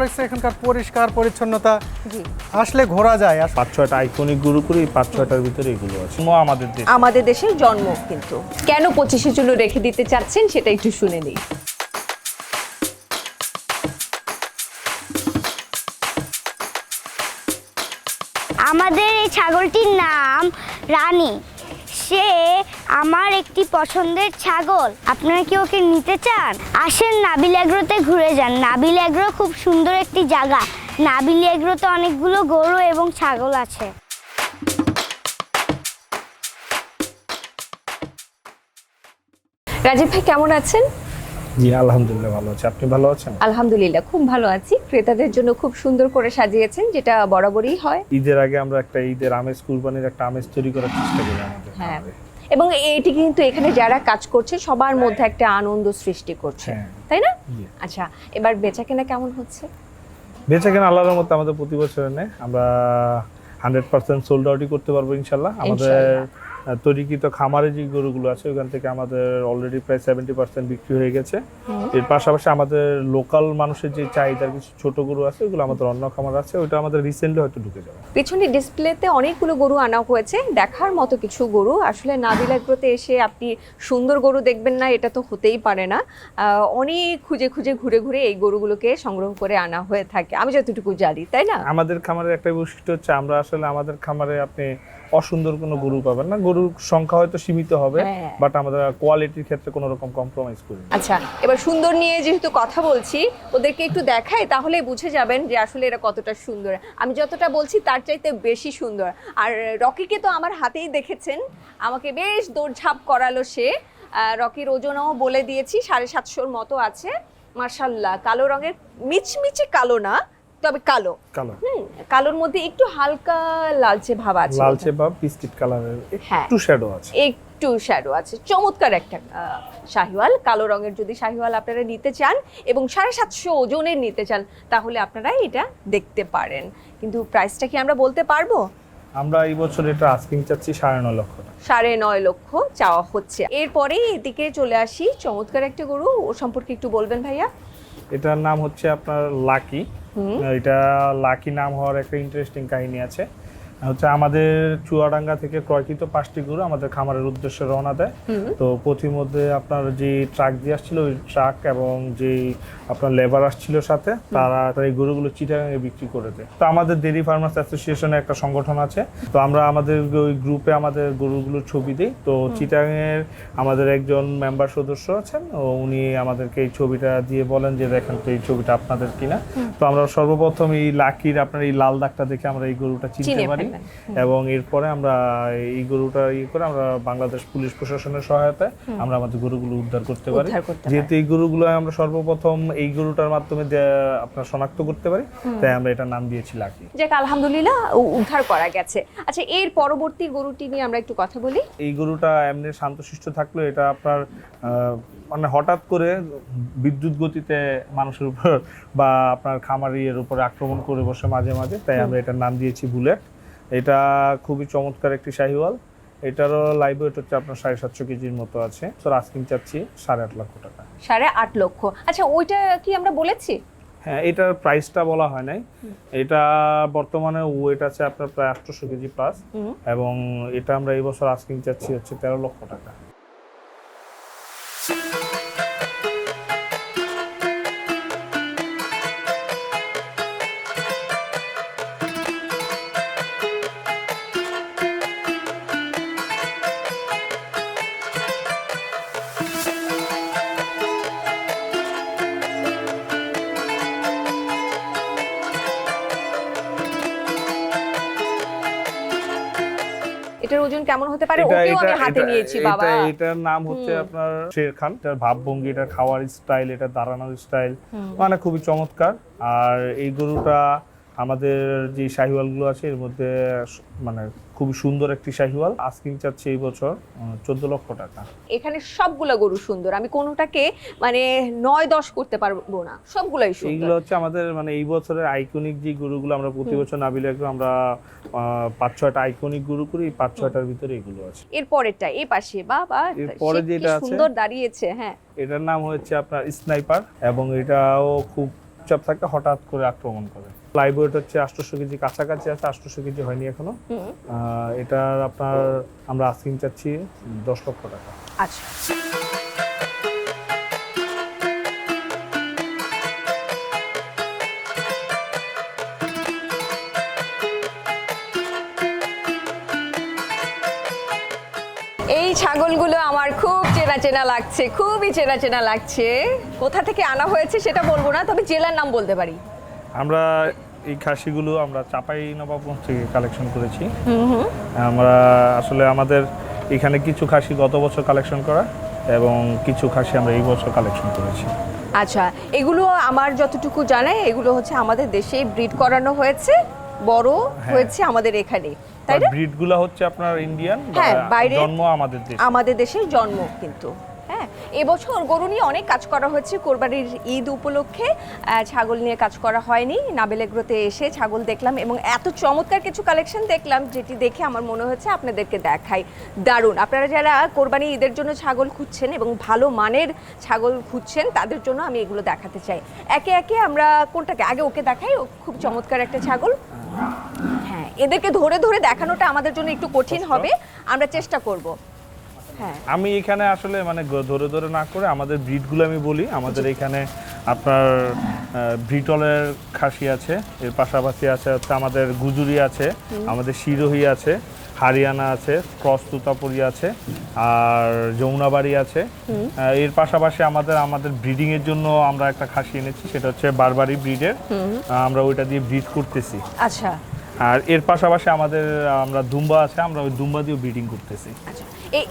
লাগছে এখানকার পরিষ্কার পরিচ্ছন্নতা। আসলে ঘোরা যায় আর পাঁচ ছয়টা আইকনিক গুরু করি পাঁচ ছয়টার ভিতরে এগুলো আছে। আমাদের দেশ। আমাদের দেশের জন্ম কিন্তু। কেন পঁচিশের জন্য রেখে দিতে চাচ্ছেন সেটা একটু শুনে নিই। আমাদের এই ছাগলটির নাম রানী। সে আমার একটি পছন্দের ছাগল। আপনারা কি ওকে নিতে চান? আসেন নাবিল এগ্রোতে ঘুরে যান। নাবিল এগ্রো খুব সুন্দর একটি জায়গা। নাবিল এগ্রোতে অনেকগুলো গরু এবং ছাগল আছে। রাজীব ভাই, কেমন আছেন? জি আলহামদুলিল্লাহ ভালো আছে। আপনি ভালো আছেন? আলহামদুলিল্লাহ খুব ভালো আছি। ক্রেতাদের জন্য খুব সুন্দর করে সাজিয়েছেন যেটা বরাবরই হয়। ঈদের আগে আমরা একটা ঈদের আমেজ কুরবানির একটা আমেজ তৈরি করার চেষ্টা করি আমাদের হ্যাঁ। এবং এটি কিন্তু এখানে যারা কাজ করছে সবার মধ্যে একটা আনন্দ সৃষ্টি করছে। হ্যাঁ। তাই না? আচ্ছা এবার বেচা কেনা কেমন হচ্ছে? বেচা কেনা আল্লাহর মতো আমাদের প্রতি বছর আমরা হান্ড্রেড পার্সেন্ট সোল্ড আউটই করতে পারব ইনশাল্লাহ আমাদের তৈরিকৃত খামারে যে গরুগুলো আছে ওখান থেকে আমাদের অলরেডি প্রায় সেভেন্টি পার্সেন্ট বিক্রি হয়ে গেছে। এর পাশাপাশি আমাদের লোকাল মানুষের যে চাহিদার কিছু ছোট গরু আছে ওগুলো আমাদের অন্য খামার আছে ওইটা আমাদের রিসেন্টলি হয়তো ঢুকে যাবে। পিছনে ডিসপ্লেতে অনেকগুলো গরু আনা হয়েছে দেখার মতো কিছু গরু। আসলে নাবিল এগ্রোতে এসে আপনি সুন্দর গরু দেখবেন না এটা তো হতেই পারে না। অনেক খুঁজে খুঁজে ঘুরে ঘুরে এই গরুগুলোকে সংগ্রহ করে আনা হয়ে থাকে। আমি যতটুকু জানি তাই না? আমাদের খামারের একটা বৈশিষ্ট্য হচ্ছে আমরা আসলে আমাদের খামারে আপনি অসুন্দর কোনো গরু পাবেন না। গরুর সংখ্যা হয়তো সীমিত হবে হ্যাঁ। বাট আমাদের কোয়ালিটির ক্ষেত্রে কোনো রকম কম্প্রোমাইজ করি আচ্ছা এবার সুন্দর নিয়ে যেহেতু কথা বলছি ওদেরকে একটু দেখাই তাহলে বুঝে যাবেন যে আসলে এরা কতটা সুন্দর। আমি যতটা বলছি তার চাইতে বেশি সুন্দর। আর রকিকে তো আমার হাতেই দেখেছেন আমাকে বেশ দৌড়ঝাঁপ করালো সে। রকির ওজনও বলে দিয়েছি সাড়ে সাতশোর মতো আছে। মার্শাল্লাহ কালো রঙের মিচমিচে কালো না তবে কালো। কালো। হুম কালোর মধ্যে একটু হালকা লালচে ভাব আছে। লালচে বা বিস্কিট কালারের হ্যাঁ। একটু শ্যাডো আছে। একটু শ্যাডো আছে। চমৎকার একটা শাহিওয়াল। কালো রঙের যদি শাহিওয়াল আপনারা নিতে চান এবং সাড়ে সাতশো ওজনের নিতে চান তাহলে আপনারা এটা দেখতে পারেন। কিন্তু প্রাইসটা কি আমরা বলতে পারব? আমরা এই বছর এটা আস্কিং চাচ্ছি সাড়ে নয় লক্ষ সাড়ে নয় লক্ষ চাওয়া হচ্ছে। এরপরে এদিকে চলে আসি। চমৎকার একটা গরু ও সম্পর্কে একটু বলবেন ভাইয়া। এটার নাম হচ্ছে আপনার লাকি। এটা লাকি নাম হওয়ার একটা ইন্টারেস্টিং কাহিনী আছে। হচ্ছে আমাদের চুয়াডাঙ্গা থেকে ক্রয়কৃত পাঁচটি গরু আমাদের খামারের উদ্দেশ্যে রওনা দেয়। তো পথিমধ্যে আপনার যে ট্রাক দিয়ে আসছিল ওই ট্রাক এবং যে আপনার লেবার আসছিল সাথে তারা এই গরুগুলো চিটাগাঙে বিক্রি করে দেয়। তো আমাদের ডেরি ফার্মার্স অ্যাসোসিয়েশনে একটা সংগঠন আছে। তো আমরা আমাদের ওই গ্রুপে আমাদের গরুগুলোর ছবি দিই। তো চিটাগাঙের আমাদের একজন মেম্বার সদস্য আছেন। ও উনি আমাদেরকে এই ছবিটা দিয়ে বলেন যে দেখেন তো এই ছবিটা আপনাদের কিনা। তো আমরা সর্বপ্রথম এই লাকির আপনার এই লাল দাগটা দেখে আমরা এই গরুটা চিনতে পারি। ফেললেন। এবং এরপরে আমরা এই গরুটা ইয়ে করে আমরা বাংলাদেশ পুলিশ প্রশাসনের সহায়তায় আমরা আমাদের গরুগুলো উদ্ধার করতে পারি। যেহেতু এই গরুগুলো আমরা সর্বপ্রথম এই গরুটার মাধ্যমে আপনার শনাক্ত করতে পারি। তাই আমরা এটার নাম দিয়েছি লাকি যাক আলহামদুলিল্লাহ উদ্ধার করা গেছে। আচ্ছা এর পরবর্তী গরুটি নিয়ে আমরা একটু কথা বলি। এই গরুটা এমনি শান্তশিষ্ট থাকল এটা আপনার আহ, মানে হঠাৎ করে বিদ্যুৎ গতিতে মানুষের উপর বা আপনার খামারির উপর আক্রমণ করে বসে মাঝে মাঝে। তাই আমরা এটার নাম দিয়েছি বুলেট। এটা খুবই চমৎকার একটি শাহিওয়াল। এটারও লাইভ ওয়েট হচ্ছে আপনার সাড়ে সাতশো কেজির মতো আছে। তো আস্কিং চাচ্ছি সাড়ে আট লক্ষ টাকা। সাড়ে আট লক্ষ। আচ্ছা ওইটা কি আমরা বলেছি? হ্যাঁ এটার প্রাইসটা বলা হয় নাই। এটা বর্তমানে ওয়েট আছে আপনার প্রায় আটশোশো কেজি প্লাস এবং এটা আমরা এই বছর আস্কিং চাচ্ছি হচ্ছে তেরো লক্ষ টাকা। হতে পারে ওকেও আমি হাতে নিয়েছি বাবা। এটার নাম হচ্ছে আপনার শের খান এটার ভাবভঙ্গি এটা খাওয়ার স্টাইল এটা দাঁড়ানোর স্টাইল মানে খুবই চমৎকার। আর এই গরুটা আমাদের যে শাহিওয়ালগুলো আছে এর মধ্যে মানে খুবই সুন্দর একটি শাহিওয়াল আস্কিং চাচ্ছে এই বছর চোদ্দ লক্ষ টাকা। এখানে সবগুলা গরু সুন্দর আমি কোনোটাকে মানে নয় দশ করতে পারব না সবগুলাই এইগুলো হচ্ছে আমাদের মানে এই বছরের আইকনিক যে গরুগুলো আমরা প্রতি বছর নাবিলে আমরা পাঁচ ছয়টা আইকনিক গরু করি পাঁচ ছয়টার ভিতরে এগুলো আছে। এর পরেরটা এই পাশে বাবা এর পরে যেটা আছে- সুন্দর দাঁড়িয়েছে হ্যাঁ। এটার নাম হচ্ছে আপনার স্নাইপার এবং এটাও খুব চুপচাপ থাকে হঠাৎ করে আক্রমণ করে। লাইভ হচ্ছে আটশোশো কেজি কাছাকাছি আছে আটশোশো কেজি হয়নি এখনও। এটার আপনার আমরা আস্কিং চাচ্ছি দশ লক্ষ টাকা। আচ্ছা। এই ছাগলগুলো আমার খুব চেনা চেনা লাগছে খুবই চেনা চেনা লাগছে। কোথা থেকে আনা হয়েছে সেটা বলব না তবে জেলার নাম বলতে পারি। আমরা এই খাসিগুলো আমরা চাপাই নবাবগঞ্জ থেকে কালেকশন করেছি। আমরা আসলে আমাদের এখানে কিছু খাসি গত বছর কালেকশন করা এবং কিছু খাসি আমরা এই বছর কালেকশন করেছি। আচ্ছা এগুলো আমার যতটুকু জানাই এগুলো হচ্ছে আমাদের দেশে ব্রিড করানো হয়েছে বড় হয়েছে আমাদের এখানে। তাই না? ব্রিডগুলো হচ্ছে আপনার ইন্ডিয়ান হ্যাঁ, বাইরে- জন্ম আমাদের দেশে। আমাদের দেশের জন্ম কিন্তু হ্যাঁ। এবছর গরু নিয়ে অনেক কাজ করা হয়েছে কোরবানির ঈদ উপলক্ষে ছাগল নিয়ে কাজ করা হয়নি নাবেলেগ্রোতে এসে ছাগল দেখলাম এবং এত চমৎকার কিছু কালেকশন দেখলাম যেটি দেখে আমার মনে হচ্ছে আপনাদেরকে দেখাই। দারুণ! আপনারা যারা কোরবানি ঈদের জন্য ছাগল খুঁজছেন এবং ভালো মানের ছাগল খুঁজছেন তাদের জন্য আমি এগুলো দেখাতে চাই। একে একে আমরা কোনটাকে আগে ওকে দেখাই ও খুব চমৎকার একটা ছাগল। এদেরকে ধরে ধরে দেখানোটা আমাদের জন্য একটু কঠিন হবে। আমরা চেষ্টা করব। হ্যাঁ। আমি এখানে আসলে মানে ধরে ধরে না করে আমাদের ব্রিডগুলো আমি বলি। আমাদের এখানে আপনার ব্রিটলের খাসি আছে এর পাশাপাশি আছে হচ্ছে আমাদের গুজুরি আছে আমাদের শিরোহি আছে হারিয়ানা আছে ক্রস তুতাপুরি আছে আর যমুনাবাড়ি আছে। এর পাশাপাশি আমাদের আমাদের ব্রিডিং এর জন্য আমরা একটা খাসি এনেছি সেটা হচ্ছে বারবারি ব্রিডের। আমরা ওইটা দিয়ে ব্রিড করতেছি। আচ্ছা। আর এর পাশাপাশি আমাদের, আমরা দুম্বা আছে, আমরা ওই দুম্বা দিয়েও ব্রিডিং করতেছি। আচ্ছা।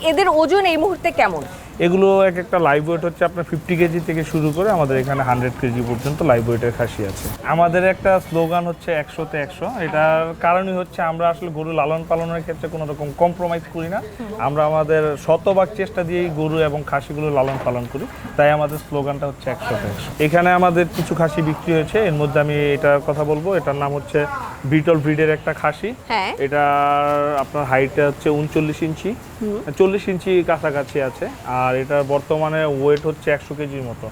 এদের ওজন এই মুহূর্তে কেমন? এগুলো এক একটা লাইভ ওয়েট হচ্ছে আপনার ফিফটি কেজি থেকে শুরু করে আমাদের এখানে হান্ড্রেড কেজি পর্যন্ত লাইভ ওয়েটের খাসি আছে। আমাদের একটা স্লোগান হচ্ছে একশোতে একশো। এটার কারণই হচ্ছে আমরা আসলে গরু লালন পালনের ক্ষেত্রে কোনো রকম কম্প্রোমাইজ করি না। আমরা আমাদের শতভাগ চেষ্টা দিয়েই গরু এবং খাসিগুলো লালন পালন করি। তাই আমাদের স্লোগানটা হচ্ছে একশোতে একশো। এখানে আমাদের কিছু খাসি বিক্রি হয়েছে। এর মধ্যে আমি এটার কথা বলব। এটার নাম হচ্ছে ব্রিটল ব্রিডের একটা খাসি। হ্যাঁ। এটার আপনার হাইটটা হচ্ছে উনচল্লিশ ইঞ্চি। চল্লিশ ইঞ্চি কাছাকাছি আছে। আর এটার বর্তমানে ওয়েট হচ্ছে একশো কেজির মতো।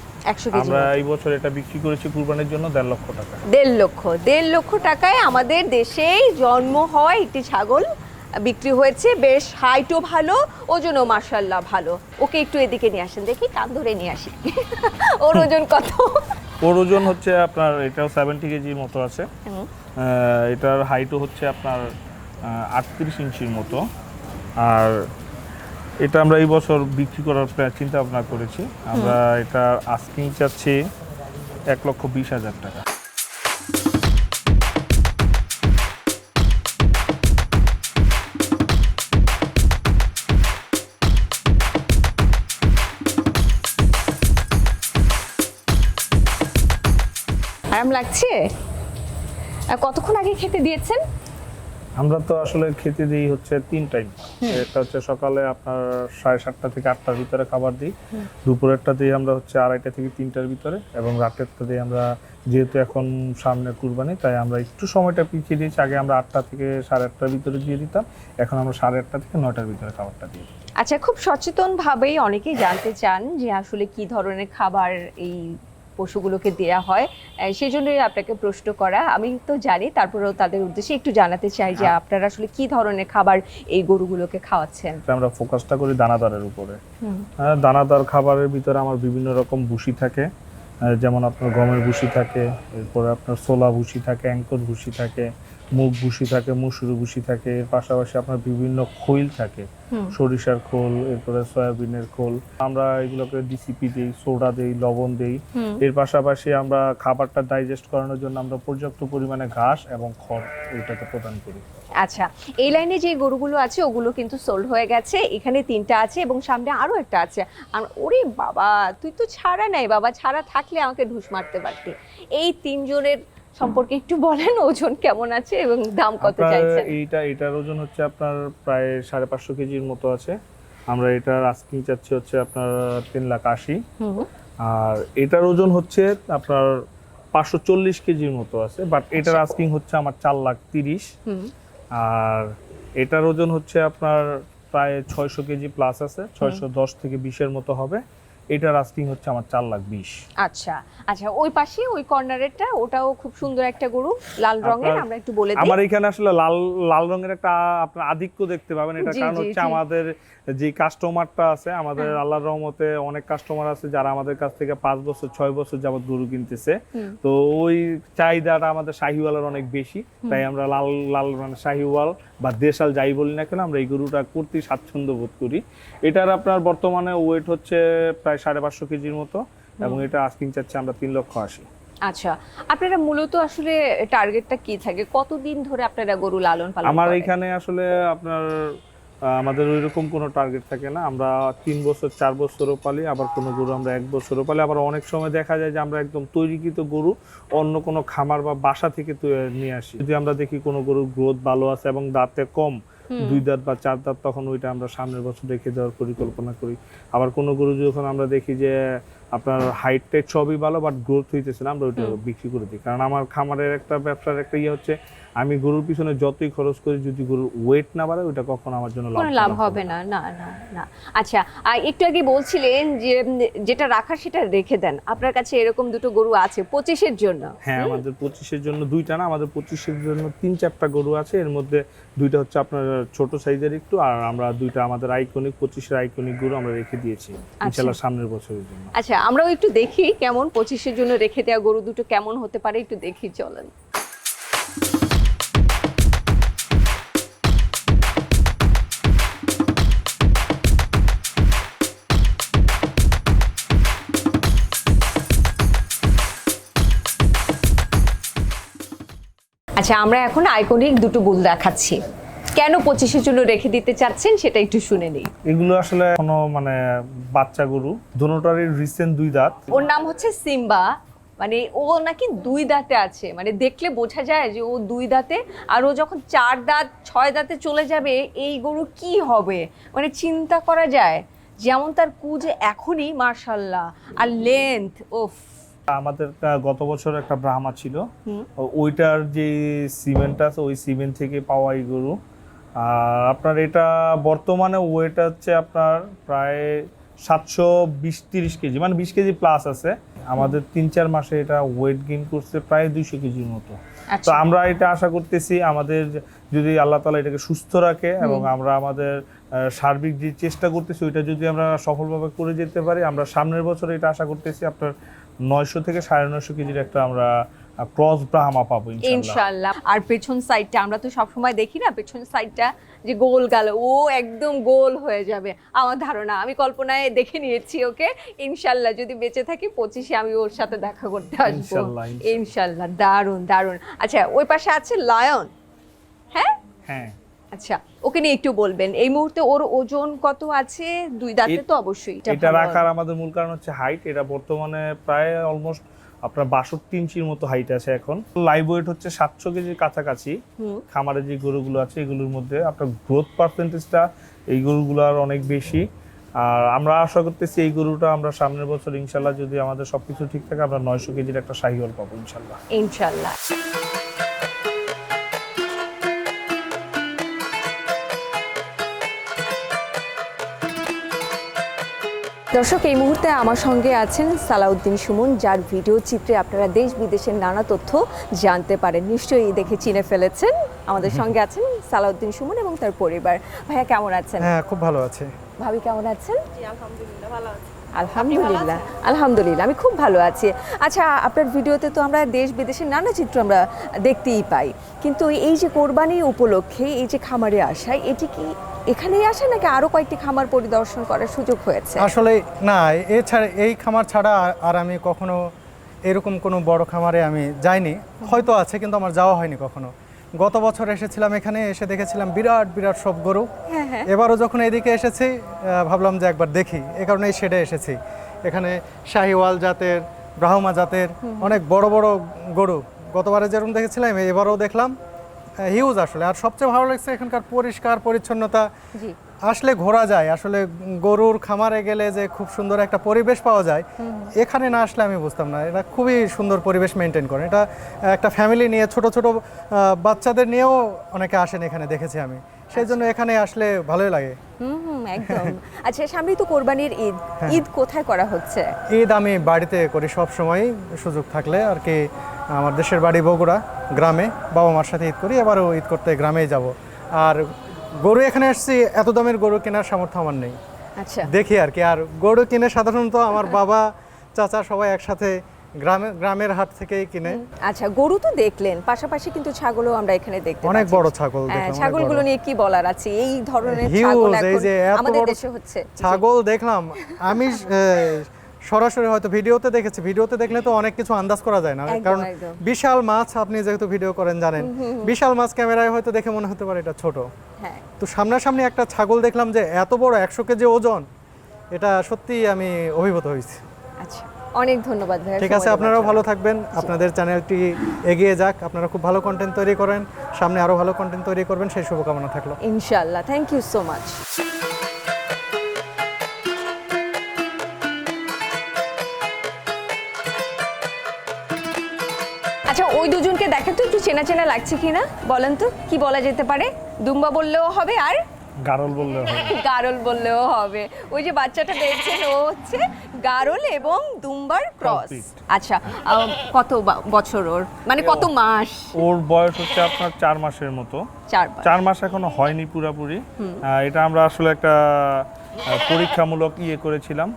আমরা এই বছর এটা বিক্রি করেছি কুরবানির জন্য দেড় লক্ষ টাকা। দেড় লক্ষ। দেড় লক্ষ টাকায় আমাদের দেশেই জন্ম হয় একটি ছাগল বিক্রি হয়েছে বেশ হাইটও ভালো ওজনও মার্শাল্লাহ ভালো। ওকে একটু এদিকে নিয়ে আসেন দেখি কান ধরে নিয়ে আসি। ওর ওজন কত? ওর ওজন হচ্ছে আপনার এটাও সেভেন্টি কেজির মতো আছে। এটার হাইটও হচ্ছে আপনার আটত্রিশ ইঞ্চির মতো। আর এটা আমরা এই বছর বিক্রি করার প্রায় চিন্তা ভাবনা করেছি। আমরা এটা আস্কিং চাচ্ছি এক লক্ষ বিশ হাজার টাকা। আরাম লাগছে? কতক্ষণ আগে খেতে দিয়েছেন? আমরা তো আসলে খেতে দিই হচ্ছে তিন টাইম একটা হচ্ছে সকালে আপনার সাড়ে সাতটা থেকে আটটার ভিতরে খাবার দিই। দুপুরেরটা দিই আমরা হচ্ছে আড়াইটা থেকে তিনটার ভিতরে এবং রাতেরটা দিই আমরা যেহেতু এখন সামনে কুরবানি তাই আমরা একটু সময়টা পিছিয়ে দিয়েছি। আগে আমরা আটটা থেকে সাড়ে আটটার ভিতরে দিয়ে দিতাম এখন আমরা সাড়ে আটটা থেকে নয়টার ভিতরে খাবারটা দিই। আচ্ছা খুব সচেতনভাবেই অনেকেই জানতে চান যে আসলে কি ধরনের খাবার এই পশুগুলোকে দেওয়া হয় সেই জন্যই আপনাকে প্রশ্ন করা। আমি তো জানি তারপরেও তাদের উদ্দেশ্যে একটু জানাতে চাই যে আপনারা আসলে কি ধরনের খাবার এই গরুগুলোকে খাওয়াচ্ছেন? আমরা ফোকাসটা করি দানাদারের উপরে। হ্যাঁ, দানাদার খাবারের ভিতরে আমার বিভিন্ন রকম ভুসি থাকে। যেমন আপনার গমের ভুসি থাকে এরপরে আপনার সোলা ভুসি থাকে অ্যাঙ্কর ভুসি থাকে মুগ ভুসি থাকে মুসুরি ভুসি থাকে এর পাশাপাশি আপনার বিভিন্ন খৈল থাকে। সরিষার খোল এরপরে সয়াবিনের খোল। আমরা এগুলোকে ডিসিপি দিই সোডা দেই লবণ দেই। এর পাশাপাশি আমরা খাবারটা ডাইজেস্ট করানোর জন্য আমরা পর্যাপ্ত পরিমাণে ঘাস এবং খড় এটাকে প্রদান করি। আচ্ছা এই লাইনে যে গরুগুলো আছে ওগুলো কিন্তু সোল্ড হয়ে গেছে। এখানে তিনটা আছে এবং সামনে আরও একটা আছে। আর ওরে বাবা তুই তো ছাড়া নাই বাবা। ছাড়া থাকলে আমাকে ঢুস মারতে পারতি। এই তিনজনের সম্পর্কে একটু বলেন ওজন কেমন আছে এবং দাম কত চাইছেন? এইটা এটার ওজন হচ্ছে আপনার প্রায় সাড়ে পাঁচশো কেজির মতো আছে। আমরা এটার আস্কিং চাচ্ছি হচ্ছে আপনার তিন লাখ আশি। হুম। আর এটার ওজন হচ্ছে আপনার পাঁচশো চল্লিশ কেজির মতো আছে বাট এটার আস্কিং হচ্ছে আমার চার লাখ তিরিশ। আর এটার ওজন হচ্ছে আপনার প্রায় ছয়শো কেজি প্লাস আছে ছয়শো দশ থেকে বিশের মতো হবে। এটার আস্কিং হচ্ছে আমার চার লাখ বিশ। আচ্ছা আচ্ছা ওই পাশে ওই কর্নারেরটা ওটাও খুব সুন্দর একটা গরু লাল রঙের আমরা একটু বলে দিই। আমার এখানে আসলে লাল লাল রঙের একটা আপনার আধিক্য দেখতে পাবেন। এটা কারণ হচ্ছে আমাদের যে কাস্টমারটা আছে আমাদের হ্যাঁ। আল্লাহর রহমতে অনেক কাস্টমার আছে যারা আমাদের কাছ থেকে পাঁচ বছর ছয় বছর যাবত গরু কিনতেছে। তো ওই চাহিদাটা আমাদের শাহিওয়ালের অনেক বেশি। তাই আমরা লাল লাল মানে শাহিওয়াল বা দেশাল যাই বলি না কেন আমরা এই গরুটা করতে স্বাচ্ছন্দ্য বোধ করি। এটার আপনার বর্তমানে ওয়েট হচ্ছে প্রায় সাড়ে পাঁচশো কেজির মতো এবং এটা আস্কিং চাচ্ছে আমরা তিন লক্ষ আশি। আচ্ছা আপনারা মূলত আসলে টার্গেটটা কি থাকে? কতদিন ধরে আপনারা গরু লালন পালন আমার এখানে আসলে আপনার আমাদের ওইরকম কোনো টার্গেট থাকে না। আমরা তিন বছর চার বছরও পালি আবার কোনো গরু আমরা এক বছরও পালি। আবার অনেক সময় দেখা যায় যে আমরা একদম তৈরিকৃত গরু অন্য কোনো খামার বা বাসা থেকে নিয়ে আসি। যদি আমরা দেখি কোনো গরুর গ্রোথ ভালো আছে এবং দাঁতে কম দুই দাঁত বা চার দাঁত তখন ওইটা আমরা সামনের বছর রেখে দেওয়ার পরিকল্পনা করি। আবার কোনো গরু যখন আমরা দেখি যে আপনার হাইট টাইট সবই ভালো বাট গ্রোথ হইতেছে না আমরা ওইটা বিক্রি করে দিই। কারণ আমার খামারের একটা ব্যবসার একটা ইয়ে হচ্ছে আমি গরুর পিছনে যতই খরচ করি যদি গরুর ওয়েট না বাড়ে ওইটা কখনো আমার জন্য লাভ হবে না। না না না আচ্ছা আর একটু আগে বলছিলেন যে যেটা রাখার সেটা রেখে দেন। আপনার কাছে এরকম দুটো গরু আছে পঁচিশের জন্য। হ্যাঁ আমাদের পঁচিশের জন্য দুইটা না আমাদের পঁচিশের জন্য তিন চারটা গরু আছে। এর মধ্যে দুইটা হচ্ছে আপনার ছোট সাইজের একটু আর আমরা দুইটা আমাদের আইকনিক পঁচিশের আইকনিক গরু আমরা রেখে দিয়েছি ইনশাল্লাহ সামনের বছরের জন্য। আচ্ছা আমরাও একটু দেখি কেমন পঁচিশের জন্য রেখে দেওয়া গরু দুটো কেমন হতে পারে একটু দেখি চলেন। আচ্ছা আমরা এখন আইকনিক দুটো বুল দেখাচ্ছি। কেন পঁচিশের জন্য রেখে দিতে চাচ্ছেন সেটা একটু শুনে নিই। এগুলো আসলে কোনো মানে বাচ্চা গরু। দুটোটারই রিসেন্ট দুই দাঁত। ওর নাম হচ্ছে সিম্বা। মানে ও নাকি দুই দাঁতে আছে। মানে দেখলে বোঝা যায় যে ও দুই দাঁতে আর ও যখন চার দাঁত ছয় দাঁতে চলে যাবে এই গরু কি হবে? মানে চিন্তা করা যায়। যেমন তার কুজ এখনই মার্শাল্লাহ আর লেন্থ ওফ আমাদের গত বছর একটা ব্রাহ্মা ছিল। ওইটার যে সিমেন্ট আছে ওই সিমেন্ট থেকে পাওয়া এই গরু। আর আপনার এটা বর্তমানে ওয়েট হচ্ছে আপনার প্রায় সাতশো বিশ তিরিশ কেজি মানে বিশ কেজি প্লাস আছে। আমাদের তিন চার মাসে এটা ওয়েট গেইন করছে প্রায় দুইশো কেজির মতো। তো আচ্ছা আমরা এটা আশা করতেছি আমাদের যদি আল্লাহ তালা এটাকে সুস্থ রাখে এবং আমরা আমাদের সার্বিক যে চেষ্টা করতেছি ওইটা যদি আমরা সফলভাবে করে যেতে পারি আমরা সামনের বছর এটা আশা করতেছি আপনার নয়শো থেকে সাড়ে নয়শো কেজির একটা আমরা ক্রস ব্রাহ্মা পাবো ইনশাল্লাহ। আর পেছন সাইডটা আমরা তো সবসময় দেখি না পেছন সাইডটা যে গোল গাল ও একদম গোল হয়ে যাবে। আমার ধারণা আমি কল্পনায় দেখে নিয়েছি ওকে। ইনশাল্লাহ যদি বেঁচে থাকি পঁচিশে আমি ওর সাথে দেখা করতে আসব। ইনশাল্লাহ দারুণ দারুণ। আচ্ছা ওই পাশে আছে লায়ন হ্যাঁ? হ্যাঁ। আচ্ছা ওকে নিয়ে একটু বলবেন। এই মুহূর্তে ওর ওজন কত আছে? দুই দাঁতে তো অবশ্যই এটা রাখার আমাদের মূল কারণ হচ্ছে হাইট এটা বর্তমানে প্রায় অলমোস্ট আপনার বাষট্টি ইঞ্চির মতো হাইট আছে এখন। লাইভ ওয়েট হচ্ছে সাতশো কেজির কাছাকাছি। হুম। খামারে যে গরুগুলো আছে এগুলোর মধ্যে আপনার গ্রোথ পার্সেন্টেজটা এই গরুগুলোর অনেক বেশি। আর আমরা আশা করতেছি এই গরুটা আমরা সামনের বছর ইনশাল্লাহ যদি আমাদের সবকিছু ঠিক থাকে আমরা নয়শো কেজির একটা শাহিওয়াল পাবো ইনশাল্লাহ। ইনশাল্লাহ। দর্শক এই মুহূর্তে আমার সঙ্গে আছেন সালাউদ্দিন সুমন যার ভিডিও চিত্রে আপনারা দেশ বিদেশের নানা তথ্য জানতে পারেন। নিশ্চয়ই দেখে চিনে ফেলেছেন। আমাদের সঙ্গে আছেন সালাউদ্দিন সুমন এবং তার পরিবার। ভাইয়া কেমন আছেন? হ্যাঁ খুব ভালো আছে। ভাবি কেমন আছেন? আলহামদুলিল্লাহ আলহামদুলিল্লাহ আমি খুব ভালো আছি। আচ্ছা আপনার ভিডিওতে তো আমরা দেশ বিদেশের নানা চিত্র আমরা দেখতেই পাই। কিন্তু এই যে কোরবানি উপলক্ষে এই যে খামারে আসা এটি কি এখানেই আসে নাকি আরও কয়েকটি খামার পরিদর্শন করার সুযোগ হয়েছে? আসলে না এছাড়া এই খামার ছাড়া আর- আর আমি কখনো এরকম কোনো বড় খামারে আমি যাইনি। হয়তো আছে কিন্তু আমার যাওয়া হয়নি কখনো। গত বছর এসেছিলাম এখানে এসে দেখেছিলাম বিরাট বিরাট সব গরু। হ্যাঁ হ্যাঁ। এবারও যখন এদিকে এসেছি ভাবলাম যে একবার দেখি। এ কারণে এই শেডে এসেছি। এখানে শাহিওয়াল জাতের ব্রাহ্মা জাতের অনেক বড় বড় গরু। গতবারে যেরকম দেখেছিলাম এবারও দেখলাম। হিউজ আসলে। আর সবচেয়ে ভালো লাগছে এখানকার পরিষ্কার পরিচ্ছন্নতা। আসলে ঘোরা যায়। আসলে গরুর খামারে গেলে যে খুব সুন্দর একটা পরিবেশ পাওয়া যায় এখানে না আসলে আমি বুঝতাম না। এটা খুবই সুন্দর পরিবেশ মেনটেন করে। এটা একটা ফ্যামিলি নিয়ে ছোট ছোট বাচ্চাদের নিয়েও অনেকে আসেন এখানে দেখেছি আমি। সেই জন্য এখানে আসলে ভালোই লাগে। হুম একদম। আচ্ছা সামনেই তো কোরবানির ঈদ। হ্যাঁ। ঈদ কোথায় করা হচ্ছে? ঈদ আমি বাড়িতে করি সব সময় সুযোগ থাকলে আর কি আমার দেশের বাড়ি বগুড়া গ্রামে বাবা মার সাথে ঈদ করি এবারও ঈদ করতে গ্রামেই যাব। আর গরু এখানে আসছি এত দামের গরু কেনার সামর্থ্য আমার নেই। আচ্ছা। দেখি আর কি আর গরু কিনে সাধারণত আমার বাবা চাচা সবাই একসাথে গ্রামে গ্রামের হাট থেকেই কিনে। আচ্ছা গরু তো দেখলেন পাশাপাশি কিন্তু ছাগলও আমরা এখানে দেখতে অনেক বড় ছাগল হ্যাঁ, দেখলাম, ছাগলগুলো নিয়ে কি বলার আছে? এই ধরনের ছাগল এখন আমাদের দেশে হচ্ছে। ছাগল দেখলাম আমি সরাসরি হয়তো ভিডিওতে দেখেছি। ভিডিওতে দেখলে তো অনেক কিছু আন্দাজ করা যায় না। কারণ বিশাল মাছ আপনি যেহেতু ভিডিও করেন জানেন। বিশাল মাছ ক্যামেরায় হয়তো দেখে মনে হতে পারে এটা ছোট। হ্যাঁ। তো সামনাসামনি একটা ছাগল দেখলাম যে এত বড় একশো কেজি ওজন এটা সত্যি আমি অভিভূত হয়েছি। আচ্ছা অনেক ধন্যবাদ ঠিক আছে আপনারাও ভালো থাকবেন। আপনাদের চ্যানেলটি এগিয়ে যাক আপনারা খুব ভালো কন্টেন্ট তৈরি করেন সামনে আরও ভালো কন্টেন্ট তৈরি করবেন সেই শুভকামনা থাকল। ইনশাআল্লাহ থ্যাংক ইউ সো মাচ ওই দুজনকে দেখেন তো একটু চেনা চেনা লাগছে কিনা বলেন তো কি বলা যেতে পারে? দুম্বা বললেও হবে আর? গারল বললে হবে। গারল বললেও হবে। ওই যে বাচ্চাটা দেখছেন ও হচ্ছে গারল এবং দুম্বার ক্রস। আচ্ছা কত বছর ওর? মানে কত মাস? ওর বয়স হচ্ছে আপনার চার মাসের মতো। চার মাস। এখনও হয়নি পুরাপুরি। এটা আমরা আসলে একটা পরীক্ষামূলক ইয়ে করেছিলাম।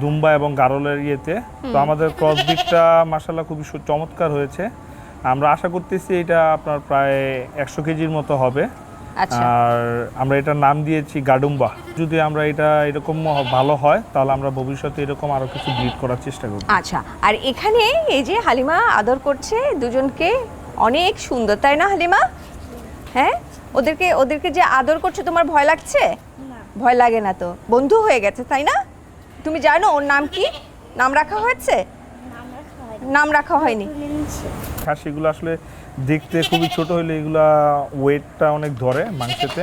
দুম্বা এবং গারলের ইয়েতে। তো আমাদের ক্রস দিকটা মাসাল্লাহ খুবই সু- চমৎকার হয়েছে। আমরা আশা করতেছি এটা আপনার প্রায় একশো কেজির মতো হবে। আচ্ছা। আর আমরা এটার নাম দিয়েছি গাডুম্বা। যদি আমরা এটা এরকম ভালো হয় তাহলে আমরা ভবিষ্যতে এরকম আরও কিছু ব্রিড করার চেষ্টা করব। আচ্ছা। আর এখানে এই যে হালিমা আদর করছে দুজনকে অনেক সুন্দর তাই না হালিমা? হ্যাঁ? ওদেরকে ওদেরকে যে আদর করছে তোমার ভয় লাগছে? ভয় লাগে না তো। বন্ধু হয়ে গেছে তাই না? তুমি জানো ওর নাম কি? নাম রাখা হয়েছে? নাম রাখা হয়নি। খাসিগুলো আসলে দেখতে খুবই ছোট হলে এগুলা ওয়েটটা অনেক ধরে মাংসেতে।